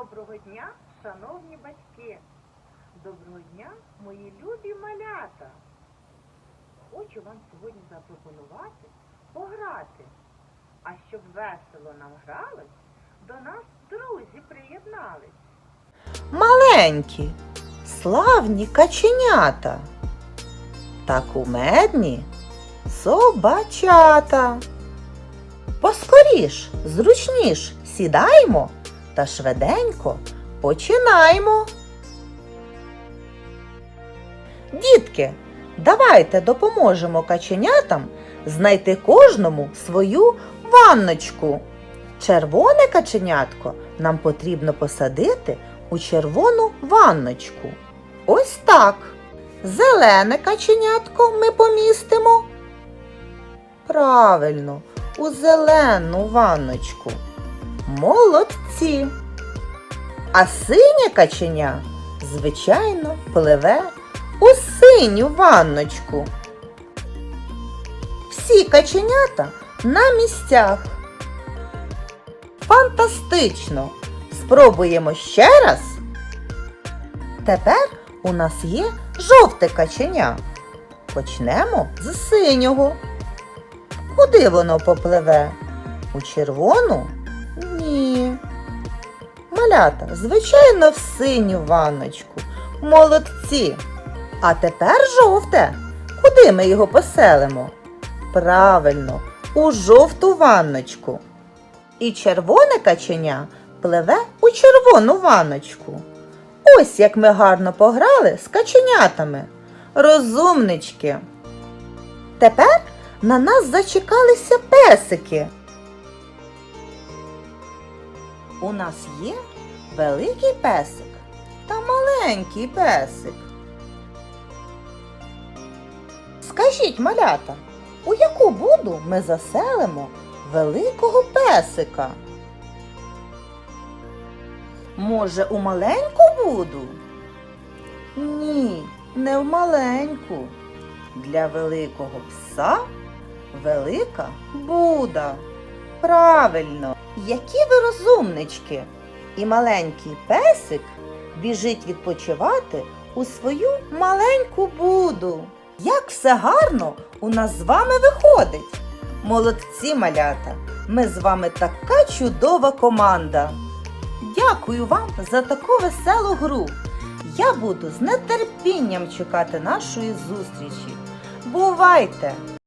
Доброго дня, шановні батьки! Доброго дня, мої любі малята! Хочу вам сьогодні запропонувати пограти. А щоб весело нам гралось, до нас друзі приєднались. Маленькі, славні каченята та кумедні собачата. Поскоріш, зручніш сідаємо та швиденько починаємо. Дітки, давайте допоможемо каченятам знайти кожному свою ванночку. Червоне каченятко нам потрібно посадити у червону ванночку. Ось так. Зелене каченятко ми помістимо. Правильно, у зелену ванночку. Молодці. А синє каченя, звичайно, пливе у синю ванночку. Всі каченята на місцях. Фантастично! Спробуємо ще раз. Тепер у нас є жовте каченя. Почнемо з синього. Куди воно попливе? У червону? Малята, звичайно, в синю ванночку. Молодці. А тепер жовте. Куди ми його поселимо? Правильно, у жовту ванночку. І червоне каченя пливе у червону ванночку. Ось як ми гарно пограли з каченятами. Розумнички. Тепер на нас зачекалися песики. У нас є великий песик та маленький песик. Скажіть, малята, у яку буду ми заселимо великого песика? Може, у маленьку буду? Ні, не в маленьку. Для великого пса велика буда. Правильно, які ви розумнички. І маленький песик біжить відпочивати у свою маленьку буду. Як все гарно у нас з вами виходить. Молодці малята! Ми з вами така чудова команда. Дякую вам за таку веселу гру. Я буду з нетерпінням чекати нашої зустрічі. Бувайте!